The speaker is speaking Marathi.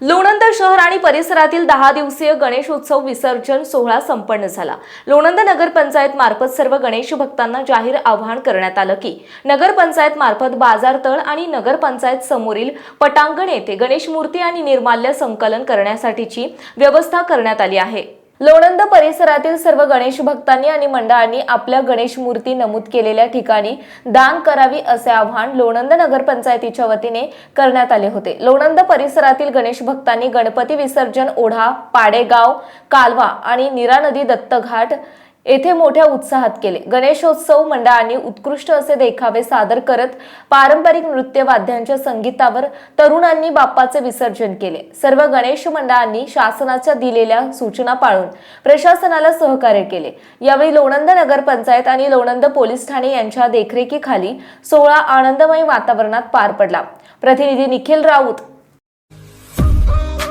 लोणंद शहर आणि परिसरातील दहा दिवसीय गणेश उत्सव विसर्जन सोहळा संपन्न झाला. लोणंद नगरपंचायत मार्फत सर्व गणेश भक्तांना जाहीर आवाहन करण्यात आलं की नगरपंचायत मार्फत बाजारतळ आणि नगरपंचायत समोरील पटांगण येथे गणेश मूर्ती आणि निर्माल्य संकलन करण्यासाठीची व्यवस्था करण्यात आली आहे. लोणंद परिसरातील सर्व गणेश भक्तांनी आणि मंडळांनी आपल्या गणेश मूर्ती नमूद केलेल्या ठिकाणी दान करावी असे आवाहन लोणंद नगरपंचायतीच्या वतीने करण्यात आले होते. लोणंद परिसरातील गणेश भक्तांनी गणपती विसर्जन ओढा पाडेगाव कालवा आणि निरा नदी दत्तघाट येथे मोठ्या उत्साहात केले. गणेशोत्सव मंडळांनी उत्कृष्ट असे देखावे सादर करत पारंपरिक नृत्य वाद्यांच्या संगीतावर तरुणांनी बाप्पाचे विसर्जन केले. सर्व गणेश मंडळांनी शासनाच्या दिलेल्या सूचना पाळून प्रशासनाला सहकार्य केले. यावेळी लोणंद नगरपंचायत आणि लोणंद पोलीस ठाणे यांच्या देखरेखीखाली सोहळा आनंदमय वातावरणात पार पडला. प्रतिनिधी निखिल राऊत